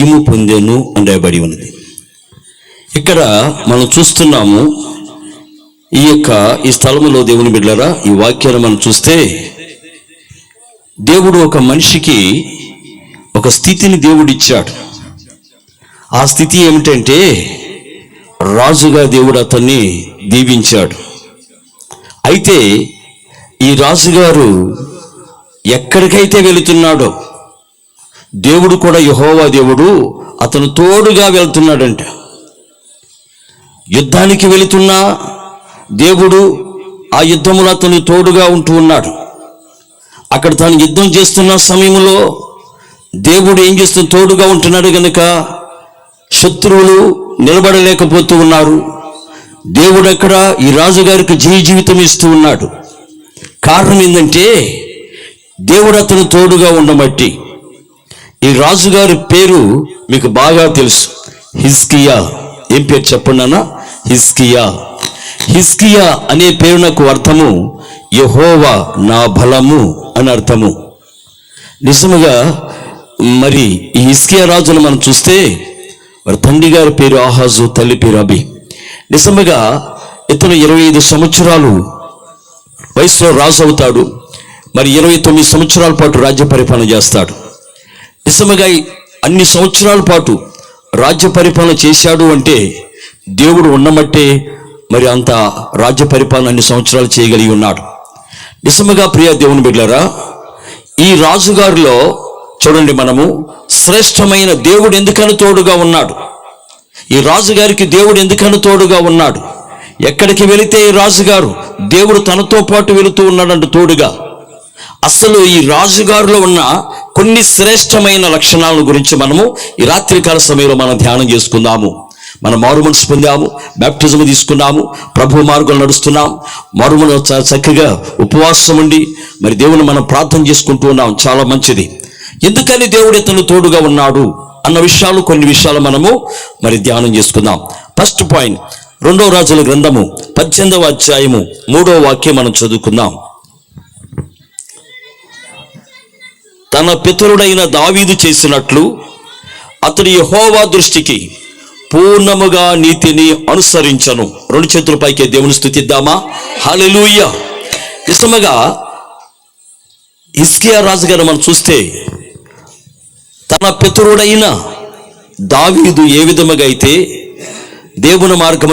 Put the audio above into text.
ఇము పొందాను అని రాయబడి ఉన్నది. ఇక్కడ మనం చూస్తున్నాము ఈ యొక్క ఈ స్థలంలో దేవుని బిడ్డరా ఈ వాక్యాన్ని మనం చూస్తే దేవుడు ఒక మనిషికి ఒక స్థితిని దేవుడు ఇచ్చాడు ఆ స్థితి ఏమిటంటే రాజుగా దేవుడు అతన్ని దీవించాడు. అయితే ఈ రాజుగారు ఎక్కడికైతే వెళుతున్నాడో దేవుడు కూడా యహోవా దేవుడు అతను తోడుగా వెళ్తున్నాడంట. యుద్ధానికి వెళుతున్నా దేవుడు ఆ యుద్ధములో అతను తోడుగా ఉంటూ ఉన్నాడు. అక్కడ తాను యుద్ధం చేస్తున్న సమయంలో దేవుడు ఏం చేస్తూ తోడుగా ఉంటున్నాడు కనుక శత్రువులు నిలబడలేకపోతూ ఉన్నారు. దేవుడు అక్కడ ఈ రాజుగారికి జీ జీవితం ఇస్తూ ఉన్నాడు. కారణం ఏంటంటే దేవుడు అతను తోడుగా ఉండబట్టి ఈ రాజుగారి పేరు మీకు బాగా తెలుసు. హిస్కియా ఏం పేరు చెప్పండి అన్న హిస్కియా హిస్కియా అనే పేరునకు అర్థము యహోవా నా బలము అని అర్థము. నిజముగా మరి ఈ హిస్కియా రాజును మనం చూస్తే వారి తండ్రి గారి పేరు ఆహాజు తల్లి పేరు అబి. నిజముగా ఇతను ఇరవై ఐదు సంవత్సరాలు వయసులో రాజు అవుతాడు. మరి ఇరవై తొమ్మిది సంవత్సరాల పాటు రాజ్య పరిపాలన చేస్తాడు. నిజముగా అన్ని సంవత్సరాల పాటు రాజ్య పరిపాలన చేశాడు అంటే దేవుడు ఉన్నమట్టే మరి అంత రాజ్య పరిపాలన అన్ని సంవత్సరాలు చేయగలిగి ఉన్నాడు. నిజముగా ప్రియ దేవుని బిడ్డలారా ఈ రాజుగారిలో చూడండి మనము శ్రేష్టమైన దేవుడు ఎందుకని తోడుగా ఉన్నాడు? ఈ రాజుగారికి దేవుడు ఎందుకని తోడుగా ఉన్నాడు? ఎక్కడికి వెళితే ఈ రాజుగారు? దేవుడు తనతో పాటు వెళుతూ ఉన్నాడంట తోడుగా. అసలు ఈ రాజుగారిలో ఉన్న కొన్ని శ్రేష్టమైన లక్షణాల గురించి మనము ఈ రాత్రికాల సమయంలో మనం ధ్యానం చేసుకుందాము. మనం మారుమనసు పొందాము బ్యాప్టిజం తీసుకున్నాము ప్రభు మార్గంలో నడుస్తున్నాం. మారుమను చక్కగా ఉపవాసం ఉండి మరి దేవుని మనం ప్రార్థన చేసుకుంటూ ఉన్నాం. చాలా మంచిది. ఎందుకని దేవుడు ఇతను తోడుగా ఉన్నాడు అన్న విషయాలు కొన్ని విషయాలు మనము మరి ధ్యానం చేసుకుందాం. ఫస్ట్ పాయింట్ రెండవ రాజుల గ్రంథము పద్దెనిమిదవ అధ్యాయము మూడవ వాక్యం మనం చదువుకుందాం. తన పితరుడైన దావీదు చేసినట్లు అతడి యహోవా దృష్టికి పూర్ణముగా నీతిని అనుసరించను. రెండు చేతుల పైకి దేవుని స్థుతిద్దామా? హల్లెలూయా. ఇష్టముగా ఇస్కియా రాజు గారు మనం చూస్తే తన పితరుడైన దావీదు ఏ విధముగా అయితే దేవుని మార్గం